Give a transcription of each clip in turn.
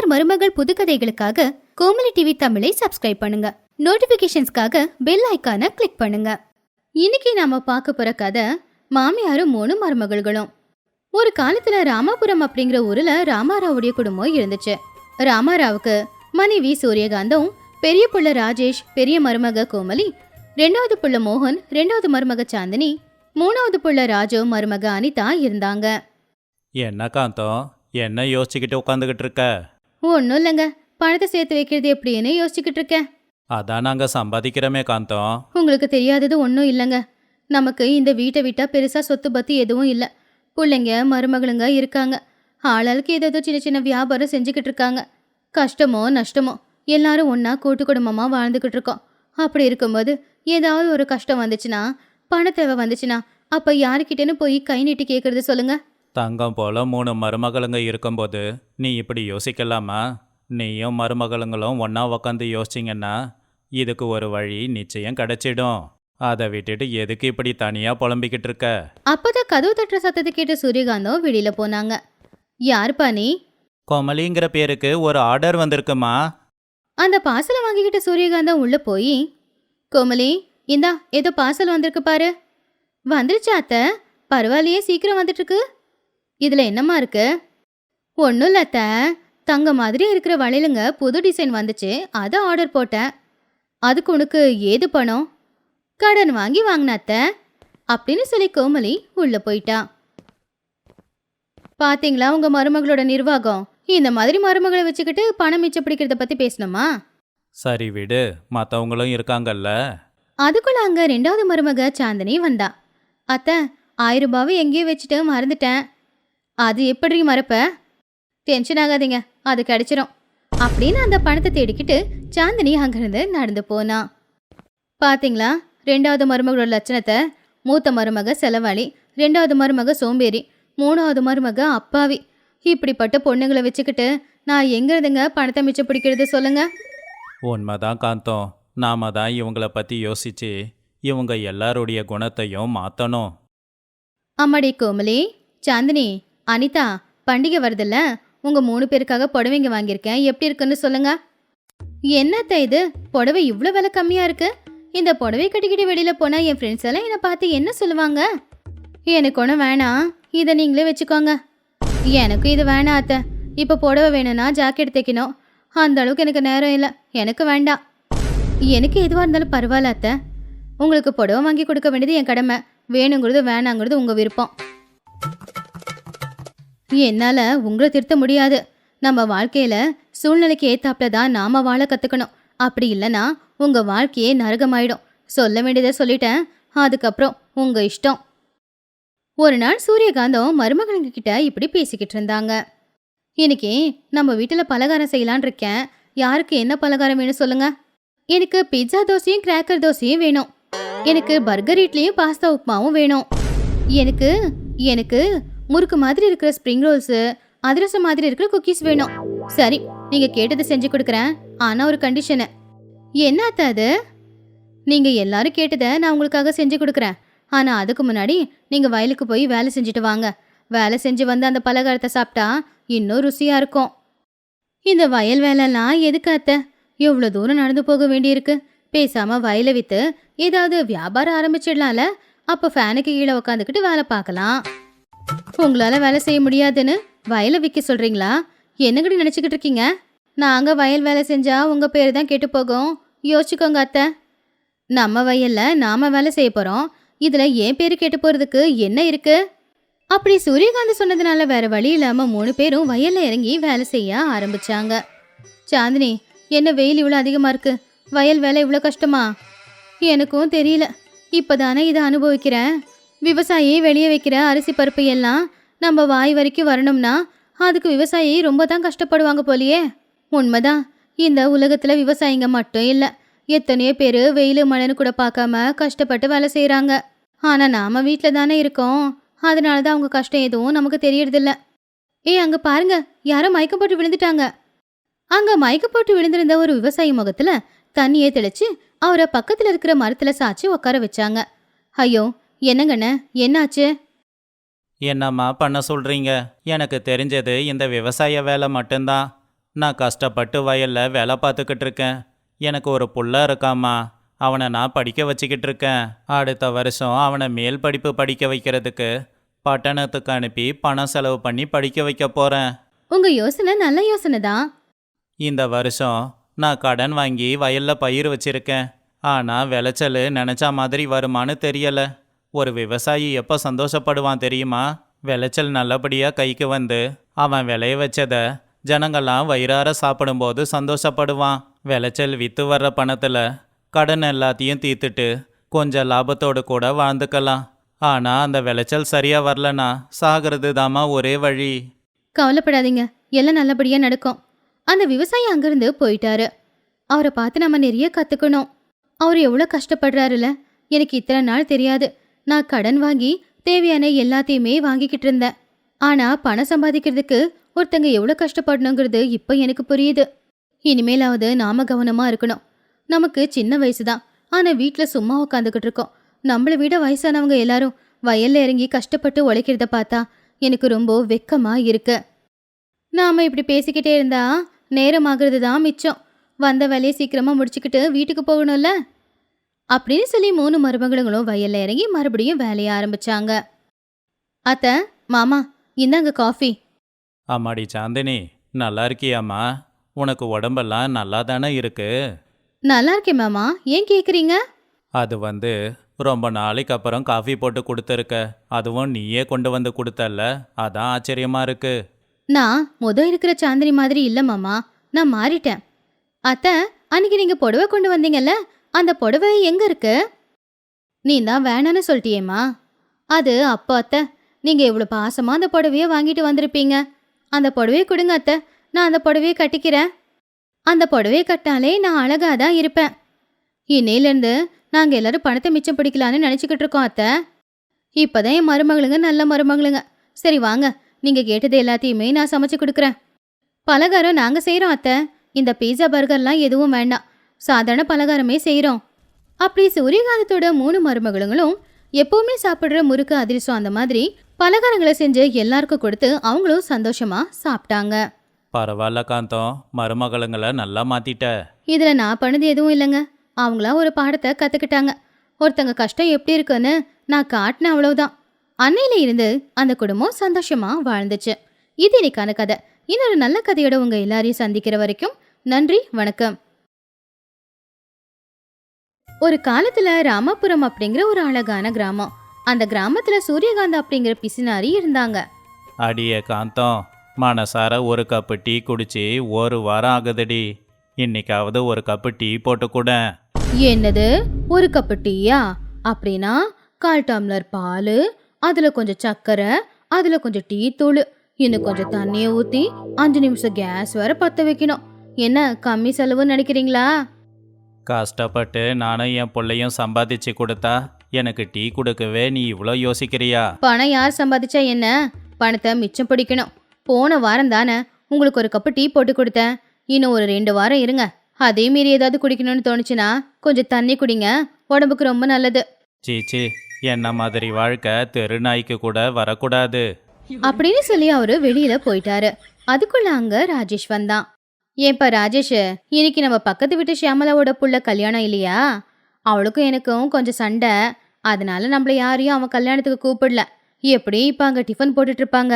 மாமியார் மருமகள் புதுக்கதைகளுக்காக கோமலி டிவி தமிழை சப்ஸ்கிரைப் பண்ணுங்க. நோட்டிபிகேஷன்ஸ்க்காக பெல் ஐக்கானை கிளிக் பண்ணுங்க. இன்னைக்கு நாம பார்க்க போற கதை மாமியாரும் மூணு மருமகள்களும். ஒரு காலத்துல ராமாபுரம் அப்படிங்கிற ஊர்ல ராமாராவுடைய குடும்பம் இருந்துச்சு. ராமாராவுக்கு மனைவி சூரியகாந்தம் பெரிய புள்ள ராஜேஷ் பெரிய மருமக கோமலி ரெண்டாவது புள்ள மோகன் ரெண்டாவது மருமக சாந்தினி மூணாவது புள்ள ராஜு மருமக அனிதா இருந்தாங்க. என்ன காந்தம்? என்ன யோசிச்சுக்கிட்டு உட்காந்துக்கிட்டு இருக்க? ஒன்றும் இல்லைங்க. பணத்தை சேர்த்து வைக்கிறது எப்படின்னு யோசிச்சுக்கிட்டு இருக்கேன். அதான் நாங்கள் சம்பாதிக்கிறோமே காந்தம். உங்களுக்கு தெரியாதது ஒன்றும் இல்லைங்க. நமக்கு இந்த வீட்டை விட்டா பெருசாக சொத்து பற்றி எதுவும் இல்லை. பிள்ளைங்க மருமகளுங்க இருக்காங்க. ஆளாளுக்கு ஏதோ சின்ன சின்ன வியாபாரம் செஞ்சுக்கிட்டு இருக்காங்க. கஷ்டமோ நஷ்டமோ எல்லாரும் ஒன்றா கூட்டு குடும்பமாக வாழ்ந்துக்கிட்டு இருக்கோம். அப்படி இருக்கும்போது ஏதாவது ஒரு கஷ்டம் வந்துச்சுன்னா பண தேவை வந்துச்சுன்னா அப்போ யாருக்கிட்டேன்னு போய் கை நீட்டி கேட்குறது சொல்லுங்க. தங்கம் போல மூணு மருமகளுங்க இருக்கும்போது நீ இப்படி யோசிக்கலாமா? நீயும் மருமகளுங்களும் ஒன்றா உக்காந்து யோசிச்சிங்கன்னா இதுக்கு ஒரு வழி நிச்சயம் கிடைச்சிடும். அதை விட்டுட்டு எதுக்கு இப்படி தனியாக புலம்பிக்கிட்டு இருக்க? அப்பதான் கதவு தட்டுற சத்தத்தை கேட்ட சூரியகாந்தம் வெளியில போனாங்க. யாருப்பா நீ? கோமலிங்கிற பேருக்கு ஒரு ஆர்டர் வந்திருக்குமா? அந்த பார்சலை வாங்கிக்கிட்ட சூரியகாந்தம் உள்ள போய் கோமலி இந்தா ஏதோ பார்சல் வந்திருக்கு பாரு. வந்துருச்சா அத்தை? பரவாயில்லையே சீக்கிரம் வந்துட்டு இருக்கு இதுல என்னம்மா இருக்கு? ஒன்றும் இல்லை அத்தை. தங்க மாதிரி இருக்கிற வளையலுங்க புது டிசைன் வந்துச்சு. அதை ஆர்டர் போட்டேன். அதுக்கு உனக்கு ஏது பணம்? கடன் வாங்கி வாங்கின அத்தை. அப்படின்னு சொல்லி கோமலி உள்ள போயிட்டா. பாத்தீங்களா உங்க மருமகளோட நிர்வாகம்? இந்த மாதிரி மருமகளை வச்சுக்கிட்டு பணம் மிச்சம் பிடிக்கிறத பத்தி பேசணுமா? சரி விடு. மற்றவங்களும் இருக்காங்கல்ல. அதுக்குள்ள அங்க ரெண்டாவது மருமக சாந்தினி வந்தா. அத்தை ஆயிரம் ரூபாவை எங்கேயோ வச்சுட்டு மறந்துட்டேன். அது எப்படி மறப்ப? டென்ஷன் ஆகாதீங்க அது கிடைச்சிரும். அப்படின்னு அந்த பணத்தை தேடிக்கிட்டு சாந்தினி அங்கிருந்து நடந்து போனா. பாத்தீங்களா? ரெண்டாவது மருமகளோட லட்சணத்தை. மூத்த மருமக செலவாளி ரெண்டாவது மருமக சோம்பேறி மூணாவது மருமக அப்பாவி. இப்படிப்பட்ட பொண்ணுங்களை வச்சுக்கிட்டு நான் எங்க இருந்துங்க பணத்தை மிச்சம் பிடிக்கிறது சொல்லுங்க? உண்மைதான் காந்தம் நாம தான் இவங்கள பற்றி யோசிச்சு இவங்க எல்லாருடைய குணத்தையும் மாற்றணும் அம்மாடி கோமலி சாந்தினி அனிதா பண்டிகை வருதுல்ல? உங்கள் மூணு பேருக்காக புடவைங்க வாங்கியிருக்கேன். எப்படி இருக்குன்னு சொல்லுங்க. என்னத்த இது? புடவை இவ்வளோ விலை கம்மியாக இருக்கு. இந்த புடவை கட்டிக்கிட்டு வெளியில் போனால் என் ஃப்ரெண்ட்ஸ் எல்லாம் என்னை பார்த்து என்ன சொல்லுவாங்க? எனக்கு ஒன்றும் வேணாம். இதை நீங்களே வச்சுக்கோங்க. எனக்கும் இது வேணாம் அத்தை. இப்போ புடவை வேணும்னா ஜாக்கெட் தைக்கணும். அந்த அளவுக்கு எனக்கு நேரம் இல்லை. எனக்கு வேண்டாம். எனக்கு எதுவாக இருந்தாலும் பரவாயில்ல அத்தை. உங்களுக்கு புடவை வாங்கி கொடுக்க வேண்டியது என் கடமை. வேணுங்கிறது வேணாங்கிறது உங்கள் விருப்பம். என்னால் உங்களை திருத்த முடியாது. நம்ம வாழ்க்கையில் சூழ்நிலைக்கு ஏத்தாப்புல தான் நாம் வாழ கற்றுக்கணும் அப்படி இல்லைன்னா உங்கள் வாழ்க்கையே நரகமாயிடும். சொல்ல வேண்டியதை சொல்லிட்டேன். அதுக்கப்புறம் உங்கள் இஷ்டம். ஒரு நாள் சூரியகாந்தம் மருமகளுங்க கிட்ட இப்படி பேசிக்கிட்டு இருந்தாங்க. இன்னைக்கு நம்ம வீட்டில் பலகாரம் செய்யலான் இருக்கேன். யாருக்கு என்ன பலகாரம் வேணும் சொல்லுங்க? எனக்கு பிட்சா தோசையும் கிராக்கர் தோசையும் வேணும். எனக்கு பர்கர் இட்லியும் பாஸ்தா உப்புமாவும் வேணும். எனக்கு எனக்கு முறுக்கு மாதிரி இருக்கிற ஸ்ப்ரிங் ரோல்ஸு அதிரசம் மாதிரி இருக்கிற குக்கீஸ் வேணும். சரி நீங்க கேட்டதை செஞ்சு கொடுக்குறேன். ஆனா ஒரு கண்டிஷனு என்ன அது? நீங்க எல்லாரும் கேட்டதை நான் உங்களுக்காக செஞ்சு கொடுக்குறேன். ஆனா அதுக்கு முன்னாடி நீங்க வயலுக்கு போய் வேலை செஞ்சுட்டு வாங்க. வேலை செஞ்சு வந்து அந்த பலகாரத்தை சாப்பிட்டா இன்னும் ருசியா இருக்கும். இந்த வயல் வேலைலாம் எதுக்கு அத்தை? எவ்வளோ தூரம் நடந்து போக வேண்டியிருக்கு. பேசாம வயலை வித்து ஏதாவது வியாபாரம் ஆரம்பிச்சிடலாம்ல. அப்போ ஃபேனுக்கு கீழே உட்காந்துக்கிட்டு வேலை பார்க்கலாம். உங்களால வேலை செய்ய முடியாதுன்னு வயலை விற்க சொல்றீங்களா? என்னங்கடி நினச்சிக்கிட்டு இருக்கீங்க? நாங்கள் வயல் வேலை செஞ்சா உங்கள் பேர் தான் கெட்டு போகும். யோசிச்சுக்கோங்க அத்தை. நம்ம வயலில் நாம் வேலை செய்ய போகிறோம் இதில் என் பேர் கெட்டு போகிறதுக்கு என்ன இருக்கு? அப்படி சூரியகாந்த் சொன்னதுனால வேற வழி இல்லாமல் மூணு பேரும் வயலில் இறங்கி வேலை செய்ய ஆரம்பிச்சாங்க. சாந்தினி என்ன வெயில் இவ்வளோ அதிகமாக இருக்கு? வயல் வேலை இவ்வளோ கஷ்டமா? எனக்கும் தெரியல. இப்போதானே இதை அனுபவிக்கிறேன். விவசாயி வெளியே வைக்கிற அரிசி பருப்பு எல்லாம் நம்ம வாய் வரைக்கும் வரணும்னா அதுக்கு விவசாயி ரொம்ப தான் கஷ்டப்படுவாங்க போலியே. உண்மைதான். இந்த உலகத்தில் விவசாயிங்க மட்டும் இல்லை எத்தனையோ பேர் வெயில் மழைன்னு கூட பார்க்காம கஷ்டப்பட்டு வேலை செய்கிறாங்க ஆனால் நாம் வீட்டில் தானே இருக்கோம். அதனால தான் அவங்க கஷ்டம் எதுவும் நமக்கு தெரியறதில்ல. ஏய் அங்கே பாருங்க. யாரோ மயக்கம் போட்டு விழுந்துட்டாங்க. அங்கே மயக்கம் போட்டு விழுந்திருந்த ஒரு விவசாயி முகத்தில் தண்ணியை தெளிச்சு அவரை பக்கத்தில் இருக்கிற மரத்தில் சாய்ச்சி உட்கார வச்சாங்க. ஐயோ என்னங்கண்ணே என்னாச்சு? என்னம்மா பண்ண சொல்கிறீங்க எனக்கு தெரிஞ்சது இந்த விவசாய வேலை மட்டும்தான் நான் கஷ்டப்பட்டு வயல்ல வேலை பார்த்துக்கிட்டு இருக்கேன். எனக்கு ஒரு புள்ள இருக்காம்மா. அவனை நான் படிக்க வச்சுக்கிட்டு இருக்கேன். அடுத்த வருஷம் அவனை மேல் படிப்பு படிக்க வைக்கிறதுக்கு பட்டணத்துக்கு அனுப்பி பணம் செலவு பண்ணி படிக்க வைக்க போகிறேன் உங்க யோசனை நல்ல யோசனை தான் இந்த வருஷம் நான் கடன் வாங்கி வயல்ல பயிர் வச்சிருக்கேன். ஆனால் விளைச்சல் நினச்ச மாதிரி வருமான்னு தெரியல. ஒரு விவசாயி எப்போ சந்தோஷப்படுவான் தெரியுமா? விளைச்சல் நல்லபடியாக கைக்கு வந்து அவன் விளைய வச்சதை ஜனங்கள்லாம் வயிறார சாப்பிடும்போது சந்தோஷப்படுவான். விளைச்சல் விற்று வர்ற பணத்தில் கடன் எல்லாத்தையும் தீர்த்துட்டு கொஞ்சம் லாபத்தோடு கூட வாழ்ந்துக்கலாம். ஆனால் அந்த விளைச்சல் சரியாக வரலனா சாகிறது தாமா ஒரே வழி. கவலைப்படாதீங்க. எல்லாம் நல்லபடியாக நடக்கும். அந்த விவசாயி அங்கேருந்து போயிட்டாரு. அவரை பார்த்து நம்ம நிறைய கற்றுக்கணும் அவர் எவ்வளோ கஷ்டப்படுறாருல எனக்கு இத்தனை நாள் தெரியாது. நான் கடன் வாங்கி தேவையான எல்லாத்தையுமே வாங்கிக்கிட்டு இருந்தேன். ஆனா பணம் சம்பாதிக்கிறதுக்கு ஒருத்தங்க எவ்வளோ கஷ்டப்படணுங்கிறது இப்போ எனக்கு புரியுது. இனிமேலாவது நாம கவனமா இருக்கணும். நமக்கு சின்ன வயசு தான். ஆனா வீட்டில் சும்மா உட்காந்துக்கிட்டு இருக்கோம். நம்மளை விட வயசானவங்க எல்லாரும் வயல்ல இறங்கி கஷ்டப்பட்டு உழைக்கிறத பார்த்தா எனக்கு ரொம்ப வெக்கமா இருக்கு. நாம இப்படி பேசிக்கிட்டே இருந்தா நேரம் ஆகிறது தான் மிச்சம். வந்த வேலையை சீக்கிரமா முடிச்சுக்கிட்டு வீட்டுக்கு போகணும்ல? அப்படின்னு சொல்லி மூணு மருமகளுங்களும் வயல்ல இறங்கி மறுபடியும் வேலைய ஆரம்பிச்சாங்க. அத்த மாமா இந்தாங்க காஃபி. அம்மாடி சாந்தினி நல்லா இருக்கியாம்மா? உனக்கு உடம்பெல்லாம் நல்லா தானே இருக்கு? நல்லா இருக்கேன் மாமா. ஏன் கேக்குறீங்க? அது வந்து ரொம்ப நாளைக்கு அப்புறம் காஃபி போட்டு கொடுத்துருக்க. அதுவும் நீயே கொண்டு வந்து கொடுத்தல்ல. அதான் ஆச்சரியமா இருக்கு. நான் முத இருக்கிற சாந்தினி மாதிரி இல்ல மாமா. நான் மாறிட்டேன். அத்த அன்னைக்கு நீங்க புடவை கொண்டு வந்தீங்கல்ல அந்த புடவை எங்க இருக்கு? நீ தான் வேணான்னு சொல்லிட்டியேம்மா. அது அப்போ அத்தை நீங்க இவ்வளோ பாசமா அந்த புடவைய வாங்கிட்டு வந்திருப்பீங்க. அந்த புடவைய கொடுங்க அத்தை நான் அந்த புடவைய கட்டிக்கிறேன். அந்த புடவையை கட்டாலே நான் அழகா தான் இருப்பேன். இன்னையிலேருந்து நாங்கள் எல்லாரும் பணத்தை மிச்சம் பிடிக்கலான்னு நினச்சிக்கிட்டு இருக்கோம் அத்தை. இப்போதான் என் மருமகளுங்க நல்ல மருமகளுங்க. சரி வாங்க. நீங்கள் கேட்டது எல்லாத்தையுமே நான் சமைச்சு கொடுக்குறேன். பலகாரம் நாங்கள் செய்கிறோம் அத்தை. இந்த பீஸா பர்கர்லாம் எதுவும் வேண்டாம். சாதாரண பலகாரமே செய்கிறோம் அப்படி சூரியகாந்தத்தோட மூணு மருமகளுங்களும் எப்பவுமே சாப்பிட்ற முறுக்கு அதிரசம் அந்த மாதிரி பலகாரங்களை செஞ்சு எல்லாருக்கும் கொடுத்து அவங்களும் சந்தோஷமா சாப்பிட்டாங்க. பரவாயில்ல காந்தம். மருமகளுங்களை நல்லா மாத்திட்ட. இதில் நான் பண்ணது எதுவும் இல்லைங்க. அவங்களா ஒரு பாடத்தை கற்றுக்கிட்டாங்க ஒருத்தங்க கஷ்டம் எப்படி இருக்குன்னு நான் காட்டினேன் அவ்வளவுதான். அன்னையில இருந்து அந்த குடும்பம் சந்தோஷமா வாழ்ந்துச்சு. இது இன்னைக்கான கதை. இன்னொரு நல்ல கதையோட உங்க எல்லாரையும் சந்திக்கிற வரைக்கும் நன்றி வணக்கம். ஒரு காலத்துல ராமபுரம் அப்படிங்கிற ஒரு அழகான கிராமம். அந்த கிராமத்துல சூரியகாந்த் அப்படிங்கிற பிசினாரி இருந்தாங்க. அடியே காந்தம் மனசார ஒரு கப்பு டீ குடிச்சு ஒரு வாரம் ஆகுதுடி. இன்னைக்காவது ஒரு கப்பு டீ போட்டு கூட. என்னது? ஒரு கப்பு டீயா? அப்படின்னா கால் டம்ளர் பால் அதுல கொஞ்சம் சர்க்கரை அதுல கொஞ்சம் டீ தூள் இன்னும் கொஞ்சம் தண்ணியை ஊத்தி அஞ்சு நிமிஷம் கேஸ் வேற பத்த வைக்கணும். என்ன கம்மி செலவுன்னு நினைக்கிறீங்களா? கஷ்டப்பட்டு நானும் என் பிள்ளையும் சம்பாதிச்சு கொடுத்தா எனக்கு டீ கொடுக்கவே நீ இவ்வளோ யோசிக்கிறியா? பணம் யார் சம்பாதிச்சா என்ன? பணத்தை மிச்சம் பிடிக்கணும். போன வாரம் தானே உங்களுக்கு ஒரு கப்பு டீ போட்டு கொடுத்தேன். இன்னும் ஒரு ரெண்டு வாரம் இருங்க. அதே மீறி ஏதாவது குடிக்கணும்னு தோணுச்சுன்னா கொஞ்சம் தண்ணி குடிங்க. உடம்புக்கு ரொம்ப நல்லது. சீச்சி என்ன மாதிரி வாழ்க்கை தெரு நாய்க்கு கூட வரக்கூடாது. அப்படின்னு சொல்லி அவரு வெளியில போயிட்டாரு. அதுக்குள்ள அங்க ராஜேஷ் வந்தான் ஏன்பா ராஜேஷ் இன்னைக்கு நம்ம பக்கத்து வீட்டு ஷியாமலாவோட புள்ள கல்யாணம் இல்லையா? அவளுக்கும் எனக்கும் கொஞ்சம் சண்டை. அதனால நம்மள யாரையும் அவன் கல்யாணத்துக்கு கூப்பிடல. எப்படி இப்ப அங்க டிஃபன் போட்டுட்டு இருப்பாங்க.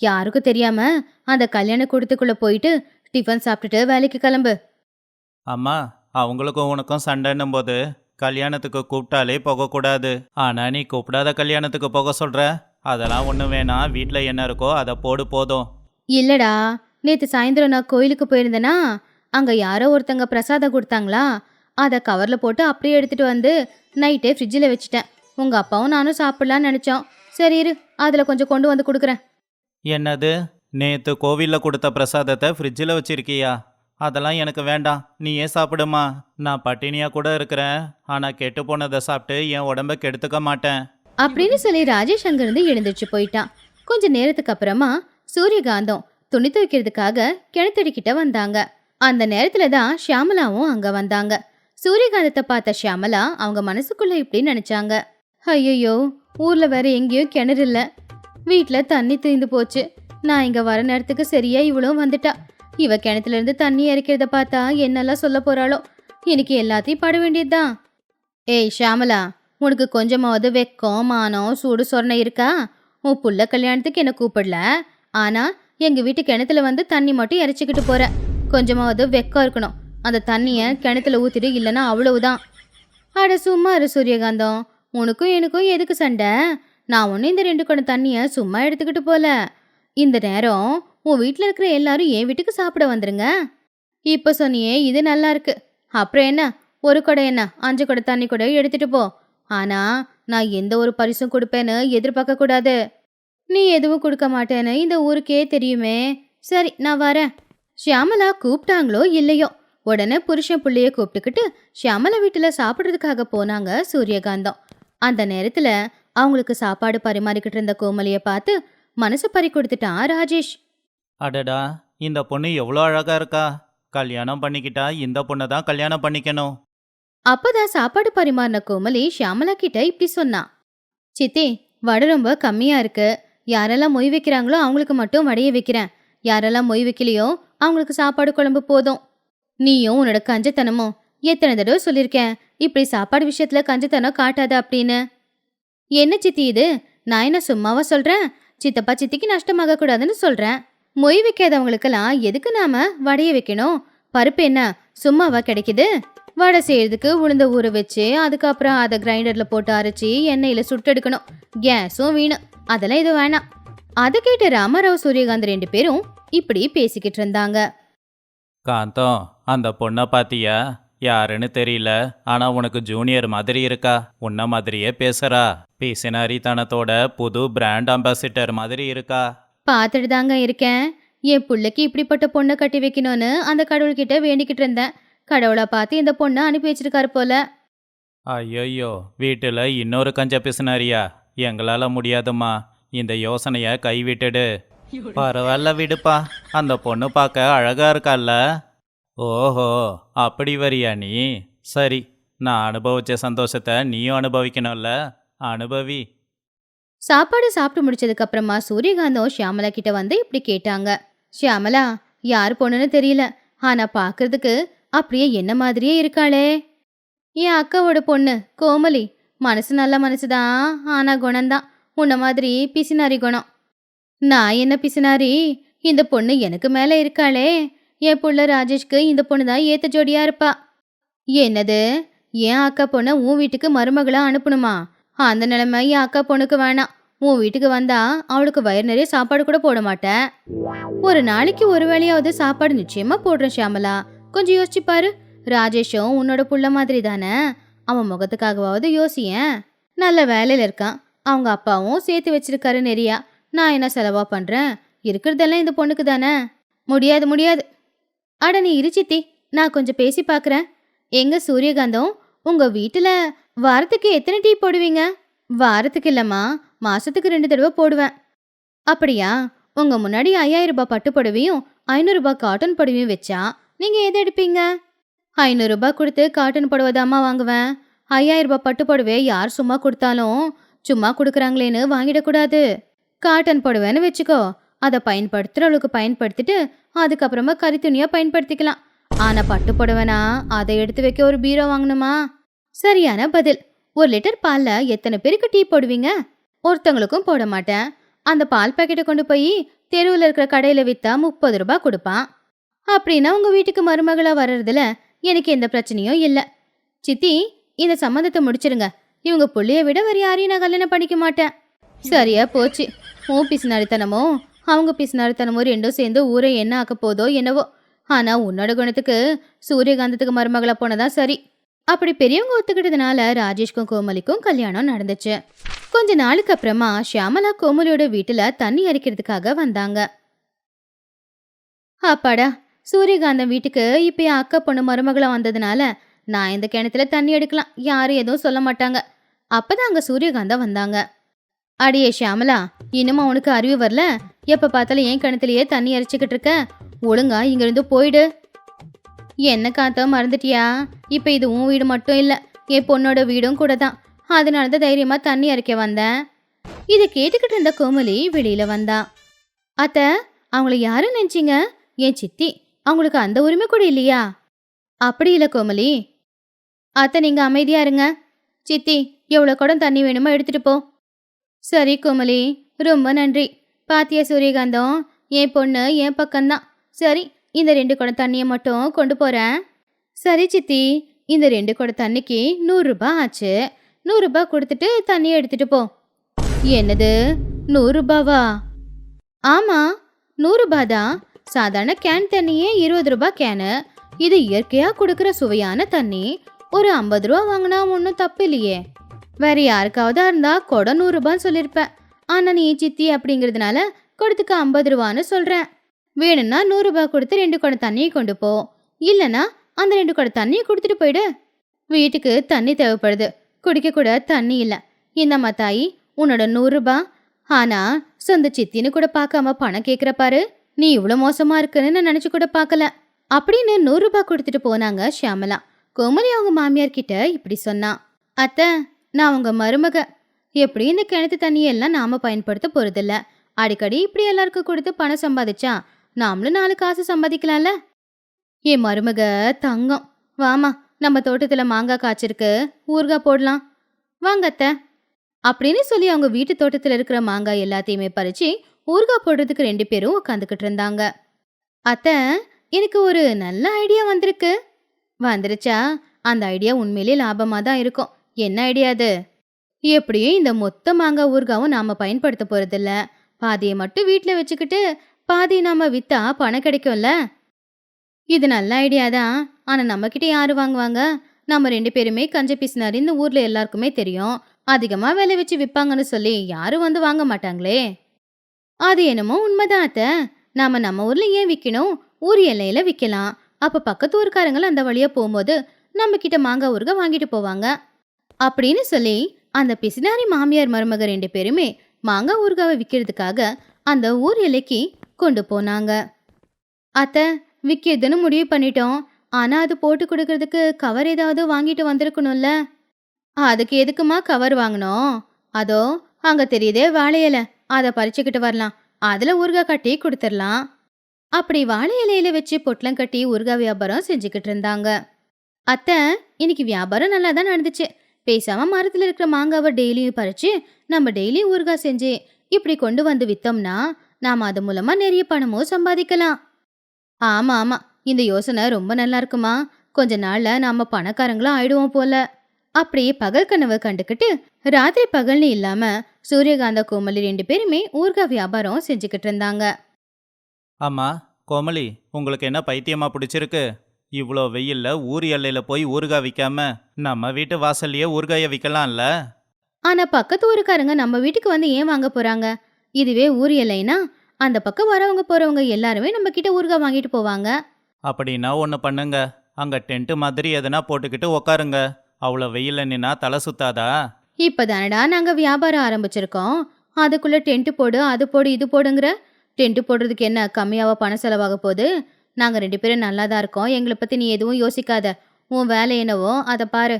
யாருக்கும் தெரியாம அந்த கல்யாண கூடத்துக்குள்ள போயிட்டு டிஃபன் சாப்பிட்டுட்டு வேலைக்கு கிளம்பு. அம்மா அவங்களுக்கும் உனக்கும் சண்டைன்னும் போது கல்யாணத்துக்கு கூப்பிட்டாலே போகக்கூடாது. ஆனால் நீ கூப்பிடாத கல்யாணத்துக்கு போக சொல்கிற அதெல்லாம் ஒன்றும் வேணாம். வீட்டில் என்ன இருக்கோ அதை போடு போதும். இல்லடா நேத்து சாயந்தரம் நான் கோயிலுக்கு போயிருந்தேனா அங்க யாரோ ஒருத்தங்க பிரசாதம் கொடுத்தாங்களா அதை கவர்ல போட்டு அப்படியே எடுத்துட்டு வந்து நைட்டே ஃப்ரிட்ஜில் வச்சுட்டேன். உங்க அப்பாவும் நானும் சாப்பிடலான்னு நினைச்சோம். சரி இரு அதுல கொஞ்சம் கொண்டு வந்து கொடுக்குறேன். என்னது? நேற்று கோவிலில் கொடுத்த பிரசாதத்தை ஃப்ரிட்ஜில் வச்சிருக்கியா? அதெல்லாம் எனக்கு வேண்டாம். நீயே சாப்பிடுமா? நான் பட்டினியாக கூட இருக்கிறேன். ஆனால் கெட்டு போனதை சாப்பிட்டு என் உடம்ப கெடுத்துக்க மாட்டேன். அப்படின்னு சொல்லி ராஜேஷ் அங்கிருந்து எழுந்திருச்சு போயிட்டான். கொஞ்ச நேரத்துக்கு அப்புறமா சூரியகாந்தம் துணி துவைக்கிறதுக்காக கிணத்தடிக்கிட்ட வந்தாங்க. அந்த நேரத்துல தான் ஷியாமலாவும் அங்க வந்தாங்க. சூரியகாந்தத்தை பார்த்த ஷியாமலா அவங்க மனசுக்குள்ள இப்படி நினைச்சாங்க. ஐயோ ஊர்ல வேற எங்கேயும் கிணறு இல்ல. வீட்டுல தண்ணி தீந்து போச்சு. நான் இங்க வர நேரத்துக்கு சரியா இவளும் வந்துட்டா. இவ கிணத்துல இருந்து தண்ணி இறக்கிறத பார்த்தா என்னெல்லாம் சொல்ல போறாளோ? எனக்கு எல்லாத்தையும் பட வேண்டியதுதான். ஏய் ஷாமலா உனக்கு கொஞ்சமாவது வெக்கம் மானம் சூடு சொரணை இருக்கா? உன் புள்ள கல்யாணத்துக்கு என்ன கூப்பிடல? ஆனா எங்கள் வீட்டு கிணத்துல வந்து தண்ணி மட்டும் இறைச்சிக்கிட்டு போகிறேன் கொஞ்சமாவது வெக்கம் இருக்கணும். அந்த தண்ணியை கிணத்துல ஊற்றிட்டு இல்லைன்னா அவ்வளவுதான். அட சும்மா இரு சூரியகாந்தம். உனக்கும் எனக்கும் எதுக்கு சண்டை? நான் ஒன்றும் இந்த ரெண்டு குடம் தண்ணியை சும்மா எடுத்துக்கிட்டு போல. இந்த நேரம் உன் வீட்டில் இருக்கிற எல்லாரும் என் வீட்டுக்கு சாப்பிட வந்துருங்க. இப்போ சொன்னியே இது நல்லா இருக்கு. அப்புறம் என்ன? ஒரு குடம் என்ன? அஞ்சு குடம் தண்ணி கூட எடுத்துட்டு போ. ஆனால் நான் எந்த ஒரு பரிசும் கொடுப்பேன்னு எதிர்பார்க்கக்கூடாது நீ எதுவும் கொடுக்க மாட்டேன்னு இந்த ஊருக்கே தெரியுமே. சரி நான் வரேன். ஷியாமலா கூப்பிட்டாங்களோ இல்லையோ? உடனே புருஷன் புள்ளைய கூப்பிட்டுக்கிட்டு ஷியாமலா வீட்டில் சாப்பிட்றதுக்காக போனாங்க சூரியகாந்தம். அந்த நேரத்தில் அவங்களுக்கு சாப்பாடு பரிமாறிக்கிட்டு இருந்த கோமலியை பார்த்து மனசு பறி கொடுத்துட்டான் ராஜேஷ். அடடா இந்த பொண்ணு எவ்வளோ அழகா இருக்கா. கல்யாணம் பண்ணிக்கிட்டா இந்த பொண்ணை தான் கல்யாணம் பண்ணிக்கணும். அப்பதான் சாப்பாடு பரிமாறின கோமலி ஷியாமலா கிட்ட இப்படி சொன்னான் சித்தி வடை ரொம்ப கம்மியா இருக்கு. யாரெல்லாம் மொய் வைக்கிறாங்களோ அவங்களுக்கு மட்டும் வடையை வைக்கிறேன். யாரெல்லாம் மொய் வைக்கலையோ அவங்களுக்கு சாப்பாடு குழம்பு போதும். நீயும் உன்னோட கஞ்சத்தனமும் எத்தனை தடவை சொல்லியிருக்கேன்? இப்படி சாப்பாடு விஷயத்துல கஞ்சத்தனம் காட்டாத அப்படின்னு. என்ன சித்தி இது? நான் என்ன சும்மாவா சொல்றேன்? சித்தப்பா சித்திக்கு நஷ்டமாக கூடாதுன்னு சொல்றேன். மொய் வைக்காதவங்களுக்கெல்லாம் எதுக்கு நாம வடையை வைக்கணும்? பருப்பு என்ன? சும்மாவா கிடைக்குது? வடை செய்யறதுக்கு உளுந்த ஊற வச்சு அதுக்கப்புறம் அதை கிரைண்டர்ல போட்டு அரைச்சி எண்ணெயில சுட்டெடுக்கணும். கேஸும் வீணு அதெல்லாம் இது வேணாம். அதை கேட்டு ராமராவ் சூரியகாந்த் ரெண்டு பேரும் இப்படி பேசிக்கிட்டு இருந்தாங்க. காந்தம் அந்த பொண்ணை பாத்தியா? யாருன்னு தெரியல. ஆனா உனக்கு ஜூனியர் மாதிரி இருக்கா? உன்ன மாதிரியே பேசுறா. பிசினாரித்தனத்தோட புது பிராண்ட் அம்பாசிடர் மாதிரி இருக்கா? பார்த்துட்டு தாங்க இருக்கேன். என் புள்ளைக்கு இப்படிப்பட்ட பொண்ணை கட்டி வைக்கணும்னு அந்த கடவுள்கிட்ட வேண்டிக்கிட்டு இருந்தேன். கடவுளை பார்த்து இந்த பொண்ணை அனுப்பி வச்சிருக்காரு போல. ஐயோ வீட்டில் இன்னொரு கஞ்ச பிசினாரியா? எங்களால் முடியாதும்மா. இந்த யோசனையை கைவிட்டுடு பரவாயில்ல விடுப்பா. அந்த பொண்ணு பார்க்க அழகா இருக்கால்ல. ஓஹோ அப்படி வரியா நீ? சரி நான் அனுபவிச்ச சந்தோஷத்தை நீயும் அனுபவிக்கணும்ல. அனுபவி. சாப்பாடு சாப்பிட்டு முடிச்சதுக்கு அப்புறமா சூரியகாந்தம் ஷியாமலா கிட்ட வந்து இப்படி கேட்டாங்க. ஷியாமலா யார் பொண்ணுன்னு தெரியல. ஆனா பார்க்கிறதுக்கு அப்படியே என்ன மாதிரியே இருக்காளே? என் அக்காவோட பொண்ணு கோமலி. மனசு நல்ல மனசுதான் ஆனா குணம்தான். உன்ன மாதிரி பிசினாரி குணம். நான் என்ன பிசினாரி? இந்த பொண்ணு எனக்கு மேல இருக்காளே. என் புள்ள ராஜேஷ்க்கு இந்த பொண்ணு தான் ஏத்த ஜோடியா இருப்பா. என்னது? என் அக்கா பொண்ணை உன் வீட்டுக்கு மருமகளா அனுப்பணுமா? அந்த நிலைமை என் அக்கா பொண்ணுக்கு வேணாம். உன் வீட்டுக்கு வந்தா அவளுக்கு வயிறு நிறைய சாப்பாடு கூட போட மாட்டேன் ஒரு நாளைக்கு ஒரு வேளையாவது சாப்பாடு நிச்சயமா போடுறேன் ஷியாமலா. கொஞ்சம் யோசிச்சு பாரு. ராஜேஷும் உன்னோட புள்ள மாதிரி தானே? அவன் முகத்துக்காகவாவது யோசியேன். நல்ல வேலையில் இருக்கான். அவங்க அப்பாவும் சேர்த்து வச்சிருக்காரு நிறையா. நான் என்ன செலவா பண்ணுறேன் இருக்கிறதெல்லாம் இந்த பொண்ணுக்கு தானே? முடியாது முடியாது. அட நீ இருச்சித்தி நான் கொஞ்சம் பேசி பார்க்குறேன் எங்க சூரியகாந்தம் உங்கள் வீட்டில் வாரத்துக்கு எத்தனை டீ போடுவீங்க? வாரத்துக்கு இல்லைம்மா. மாதத்துக்கு ரெண்டு தடவை போடுவேன். அப்படியா? உங்கள் முன்னாடி ஐயாயிரம் ரூபாய் பட்டு புடவையும் ஐநூறுரூபா காட்டன் புடவையும் வச்சா நீங்க எது எடுப்பீங்க? ஐநூறு ரூபாய் கொடுத்து காட்டன் புடவை தாம்மா வாங்குவேன். ஐயாயிரம் ரூபாய் பட்டு புடவை யார் சும்மா கொடுத்தாலும் சும்மா கொடுக்குறாங்களேன்னு வாங்கிடக்கூடாது. காட்டன் புடவைன்னு வச்சுக்கோ அதை பயன்படுத்துறவளுக்கு பயன்படுத்திட்டு அதுக்கப்புறமா கறி துணியா பயன்படுத்திக்கலாம். ஆனா பட்டு புடவைனா அதை எடுத்து வைக்க ஒரு பீரோ வாங்கணுமா? சரியான பதில். ஒரு லிட்டர் பால்ல எத்தனை பேருக்கு டீ போடுவீங்க? ஒருத்தவங்களுக்கும் போட மாட்டேன். அந்த பால் பாக்கெட்டை கொண்டு போய் தெருவில் இருக்கிற கடையில வித்தா முப்பது ரூபாய் கொடுப்பான். அப்படின்னா உங்கள் வீட்டுக்கு மருமகளாக வர்றதுல எனக்கு எந்த பிரச்சனையும் இல்லை. சித்தி இந்த சம்மந்தத்தை முடிச்சிருங்க. இவங்க புள்ளைய விட வேறு யாரையும் நான் கல்யாணம் பண்ணிக்க மாட்டேன். சரியா போச்சு. உன் பிசுநாரித்தனமோ அவங்க பிசுனாரித்தனமோ ரெண்டும் சேர்ந்து ஊரை என்ன ஆக்க போதோ என்னவோ. ஆனால் உன்னோட குணத்துக்கு சூரியகாந்தத்துக்கு மருமகளாக போனதான் சரி. அப்படி பெரியவங்க ஒத்துக்கிட்டதுனால ராஜேஷ்க்கும் கோமலிக்கும் கல்யாணம் நடந்துச்சு. கொஞ்ச நாளுக்கு அப்புறமா ஷியாமலா கோமலியோட வீட்டில் தண்ணி அரிக்கிறதுக்காக வந்தாங்க. அப்பாடா சூரியகாந்தம் வீட்டுக்கு இப்போ என் அக்கா பொண்ணு மருமகளை வந்ததுனால நான் இந்த கிணத்துல தண்ணி எடுக்கலாம். யாரும் எதுவும் சொல்ல மாட்டாங்க. அப்பதான் அங்க சூரியகாந்தம் வந்தாங்க. அடியே ஷியாமலா இன்னும் அவனுக்கு அறிவு வரல? எப்ப பார்த்தாலும் ஏன் கிணத்துலயே தண்ணி அரைச்சிக்கிட்டு இருக்க? ஒழுங்கா இங்க இருந்து போயிடு. என்ன காத்தா மறந்துட்டியா? இப்ப இது உன் வீடு மட்டும் இல்ல என் பொண்ணோட வீடும் கூட தான். அதனால தான் தைரியமா தண்ணி அரைக்க வந்தேன். இதை கேட்டுக்கிட்டு இருந்த கோமலி வெளியில வந்தா. அத்த அவங்கள யாரு நினைச்சிங்க? என் சித்தி. அவங்களுக்கு அந்த உரிமை கூட இல்லையா? அப்படி இல்லை கோமலி. அத்தை நீங்க அமைதியா இருங்க. சித்தி எவ்வளோ குடம் தண்ணி வேணுமோ எடுத்துட்டு போ. சரி கோமலி ரொம்ப நன்றி. பாத்தியா சூரியகாந்தம்? என் பொண்ணு என் பக்கம்தான். சரி இந்த ரெண்டு குடம் தண்ணியை மட்டும் கொண்டு போறேன். சரி சித்தி இந்த ரெண்டு குடம் தண்ணிக்கு நூறுரூபா ஆச்சு. நூறுரூபா கொடுத்துட்டு தண்ணியை எடுத்துட்டு போ. என்னது? நூறுரூபாவா ஆமாம் நூறுரூபா தான் சாதாரண கேன் தண்ணியே இருபது ரூபாய் கேனு இது இயற்கையாக கொடுக்குற சுவையான தண்ணி. ஒரு ஐம்பது ரூபா வாங்கினா ஒன்றும் தப்பு இல்லையே. வேற யாருக்காவது இருந்தால் கொடை நூறுரூபான்னு சொல்லியிருப்பேன் ஆனால் நீ சித்தி அப்படிங்கிறதுனால கொடுத்துக்க ஐம்பது ரூபான்னு சொல்கிறேன் வேணும்னா நூறுரூபா கொடுத்து ரெண்டு குடம் தண்ணியை கொண்டு போ. இல்லைன்னா அந்த ரெண்டு குடம் தண்ணியை கொடுத்துட்டு போயிடு. வீட்டுக்கு தண்ணி தேவைப்படுது. குடிக்க கூட தண்ணி இல்லை. இந்தம்மா தாயி உன்னோட நூறுரூபா ஆனால் சொந்த சித்தின்னு கூட பார்க்காம பணம் கேட்குற பாரு. நீ இவ்வளோ மோசமா இருக்குன்னு நான் நினச்சி கூட பார்க்கல. அப்படின்னு நூறுரூபா கொடுத்துட்டு போனாங்க ஷியாமலா. கோமலி அவங்க மாமியார் கிட்ட இப்படி சொன்னான் அத்தை நான் உங்க மருமக. எப்படி இந்த கிணத்து தண்ணியெல்லாம் நாம பயன்படுத்த போறதில்ல. அடிக்கடி இப்படி எல்லாருக்கும் கொடுத்து பணம் சம்பாதிச்சா நாமளும் நாலு காசு சம்பாதிக்கலாம்ல? என் மருமக தங்கம். வாமா நம்ம தோட்டத்துல மாங்காய் காய்ச்சிருக்கு. ஊறுகாய் போடலாம். வாங்க அத்தை. அப்படின்னு சொல்லி அவங்க வீட்டு தோட்டத்துல இருக்கிற மாங்காய் எல்லாத்தையுமே பறிச்சு ஊறுகாய் போடுறதுக்கு ரெண்டு பேரும் உட்காந்துக்கிட்டு இருந்தாங்க. அத்தை எனக்கு ஒரு நல்ல ஐடியா வந்திருக்கு. வந்துருச்சா? அந்த ஐடியா உண்மையிலே லாபமாக தான் இருக்கும். என்ன ஐடியா அது? எப்படியும் இந்த மொத்த மாங்காய் ஊறுகாவும் நாம் பயன்படுத்த போகிறதில்ல பாதியை மட்டும் வீட்டில் வச்சுக்கிட்டு பாதி நாம் விற்றா பணம் கிடைக்கும்ல? இது நல்ல ஐடியா தான். ஆனால் நம்மக்கிட்ட யார் வாங்குவாங்க? நம்ம ரெண்டு பேருமே கஞ்ச பீசினார் இந்த ஊரில் எல்லாருக்குமே தெரியும். அதிகமாக விலை வச்சு விற்பாங்கன்னு சொல்லி யாரும் வந்து வாங்க மாட்டாங்களே. அது என்னமோ உண்மைதான் அத்தை. நாம நம்ம ஊர்ல ஏன் விற்கணும் ஊர் எல்லையில விற்கலாம் அப்ப பக்கத்து ஊர்க்காரங்களும் அந்த வழியா போகும்போது நம்ம கிட்ட மாங்காய் ஊருக வாங்கிட்டு போவாங்க. அப்படின்னு சொல்லி அந்த பிசினாரி மாமியார் மருமக ரெண்டு பேருமே மாங்காய் ஊறுகாவை விற்கிறதுக்காக அந்த ஊர் எல்லைக்கு கொண்டு போனாங்க. அத்தை விற்கிறதுன்னு முடிவு பண்ணிட்டோம். ஆனா அது போட்டு கொடுக்கறதுக்கு கவர் ஏதாவது வாங்கிட்டு வந்திருக்கணும்ல. அதுக்கு எதுக்குமா கவர் வாங்கினோம் அதோ அங்க தெரியுதே வாழை அதை பறிச்சுக்கிட்டு வரலாம். அதுல ஊறுகாய் கட்டி கொடுத்துடலாம் அப்படி வாழை இலையில வச்சு பொட்டலம் கட்டி ஊறுகாய் வியாபாரம் செஞ்சுக்கிட்டு இருந்தாங்க. அத்தை இன்னைக்கு வியாபாரம் நல்லா தான் நடந்துச்சு. பேசாம மரத்துல இருக்கிற மாங்காவை டெய்லியும் பறிச்சு நம்ம டெய்லி ஊறுகாய் செஞ்சு இப்படி கொண்டு வந்து வித்தோம்னா நாம அது மூலமா நிறைய பணமும் சம்பாதிக்கலாம். ஆமா ஆமா. இந்த யோசனை ரொம்ப நல்லா இருக்குமா. கொஞ்ச நாளில் நாம பணக்காரங்களும் ஆயிடுவோம் போல. அப்படியே பகல் கனவை கண்டுக்கிட்டு ராத்திரி பகல்னு இல்லாம சூரியகாந்த கோமலி ரெண்டு பேருமே ஊறுகாய் வியாபாரம் செஞ்சுக்கிட்டு இருந்தாங்க. அம்மா கோமலி உங்களுக்கு என்ன பைத்தியமா பிடிச்சிருக்கு? இவ்வளோ வெயில்ல ஊர் எல்லையில் போய் ஊறுகாய் விற்காம நம்ம வீட்டு வாசல்லையே ஊறுகாயை விற்கலாம்ல ஆனா பக்கத்து ஊருக்காரங்க நம்ம வீட்டுக்கு வந்து ஏன் வாங்க போறாங்க? இதுவே ஊர் எல்லைனா அந்த பக்கம் வரவங்க போறவங்க எல்லாருமே நம்ம கிட்ட ஊறுகாய் வாங்கிட்டு போவாங்க. அப்படின்னா ஒன்று பண்ணுங்க. அங்கே டென்ட்டு மாதிரி எதனா போட்டுக்கிட்டு உக்காருங்க. அவ்வளோ வெயில்ல நின்னா தலை சுத்தாதா? இப்பதானடா நாங்க வியாபாரம் ஆரம்பிச்சிருக்கோம். அதுக்குள்ள டென்ட் போடு அது போடு இது போடுங்கிற? டென்ட் போடுறதுக்கு என்ன கம்மியாவா பணம் செலவாக போகுது? நாங்க ரெண்டு பேரும் நல்லா தான் இருக்கோம். எங்களை பத்தி நீ எதுவும் யோசிக்காத. உன் வேலை என்னவோ அதை பாரு.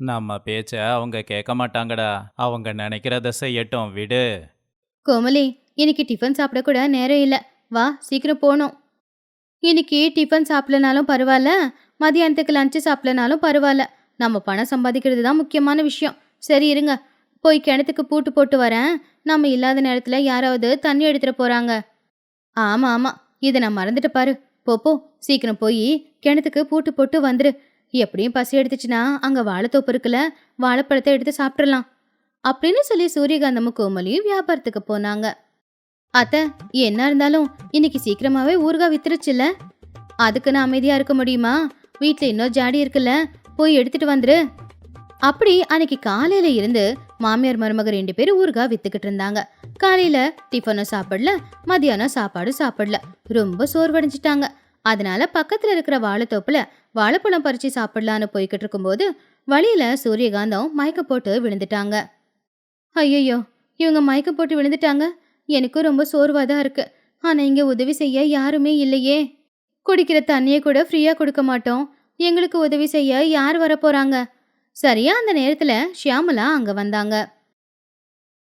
நம்ம பேச்ச அவங்க கேட்க மாட்டாங்கடா. அவங்க நினைக்கிறத செய்யட்டும் விடு. கோமலி இன்னைக்கு டிஃபன் சாப்பிட கூட நேரம் இல்லை. வா சீக்கிரம் போகணும் இன்னைக்கு டிஃபன் சாப்பிடலனாலும் பரவாயில்ல. மதியானத்துக்கு லஞ்சு சாப்பிடலனாலும் பரவாயில்ல. நம்ம பணம் சம்பாதிக்கிறது தான் முக்கியமான விஷயம். சரி இருங்க. போய் கிணத்துக்கு பூட்டு போட்டு வரேன். நம்ம இல்லாத நேரத்தில் யாராவது தண்ணி எடுத்துகிட்டு போகிறாங்க ஆமாம் ஆமாம் இதை நான் மறந்துட்டு பாரு. போப்போ சீக்கிரம் போய் கிணத்துக்கு பூட்டு போட்டு வந்துரு. எப்படியும் பசி எடுத்துச்சுன்னா அங்கே வாழைத்தோப்பு இருக்குல்ல வாழைப்பழத்தை எடுத்து சாப்பிட்றலாம் அப்படின்னு சொல்லி சூரியகாந்தமும் கோமலியும் வியாபாரத்துக்கு போனாங்க. அத்தை என்ன இருந்தாலும் இன்னைக்கு சீக்கிரமாவே ஊறுகாய் வித்துருச்சுல்ல? அதுக்கு நான் அமைதியாக இருக்க முடியுமா? வீட்டில் இன்னும் ஜாடி இருக்குல்ல போய் எடுத்துட்டு வந்துரு. அப்படி அன்னைக்கு காலையில இருந்து மாமியார் மருமக ரெண்டு பேரும் ஊறுகாய் வித்துக்கிட்டு இருந்தாங்க. காலையில டிஃபனும் சாப்பிடல மதியானம் சாப்பாடு சாப்பிடல. ரொம்ப சோர்வடைஞ்சிட்டாங்க. அதனால பக்கத்துல இருக்கிற வாழைத்தோப்புல வாழைப்பழம் பறிச்சு சாப்பிடலான்னு போய்கிட்டு இருக்கும்போது வழியில சூரியகாந்தம் மயக்க போட்டு விழுந்துட்டாங்க. ஐயோ இவங்க மயக்க போட்டு விழுந்துட்டாங்க. எனக்கும் ரொம்ப சோர்வாக தான் இருக்கு. ஆனால் இங்கே உதவி செய்ய யாருமே இல்லையே. குடிக்கிற தண்ணியை கூட ஃப்ரீயாக கொடுக்க மாட்டோம். எங்களுக்கு உதவி செய்ய யார் வரப்போறாங்க சரியா அந்த நேரத்தில் ஷியாமலா அங்கே வந்தாங்க.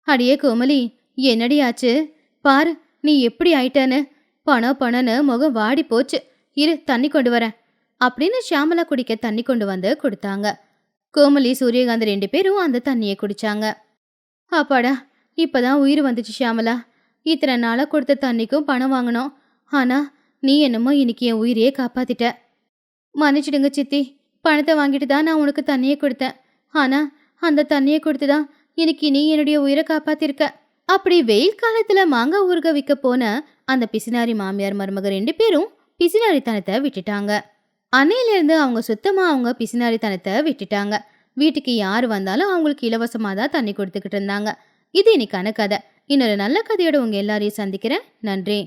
அடியே கோமலி என்னடி ஆச்சு? பாரு நீ எப்படி ஆயிட்டன்னு. பணம் பணம்னு முகம் வாடி போச்சு. இரு தண்ணி கொண்டு வரேன். அப்படின்னு ஷியாமலா குடிக்க தண்ணி கொண்டு வந்து கொடுத்தாங்க. கோமலி சூரியகாந்த் ரெண்டு பேரும் அந்த தண்ணியை குடிச்சாங்க. அப்பாடா இப்பதான் உயிர் வந்துச்சு ஷியாமலா. இத்தனை நாளாக கொடுத்த தண்ணிக்கும் பணம் வாங்கினோம். ஆனால் நீ என்னமோ இன்னைக்கு என் உயிரையே காப்பாத்திட்ட. மன்னிச்சிடுங்க சித்தி. பணத்தை வாங்கிட்டு தான் நான் உனக்கு தண்ணியை கொடுத்தேன். ஆனா அந்த தண்ணியை கொடுத்து தான் எனக்கு நீ என்னுடைய உயிரை காப்பாத்திருக்க. அப்படி வெயில் காலத்தில் மாங்காய் ஊறுக விற்க போன அந்த பிசினாரி மாமியார் மருமக ரெண்டு பேரும் பிசினாரித்தனத்தை விட்டுட்டாங்க. அன்னையிலேருந்து அவங்க சுத்தமாக அவங்க பிசினாரித்தனத்தை விட்டுட்டாங்க. வீட்டுக்கு யார் வந்தாலும் அவங்களுக்கு இலவசமாக தான் தண்ணி கொடுத்துக்கிட்டு இருந்தாங்க. இது இன்னைக்கான கதை. இன்னொரு நல்ல கதையோட உங்கள் எல்லாரையும் சந்திக்கிறேன். நன்றி.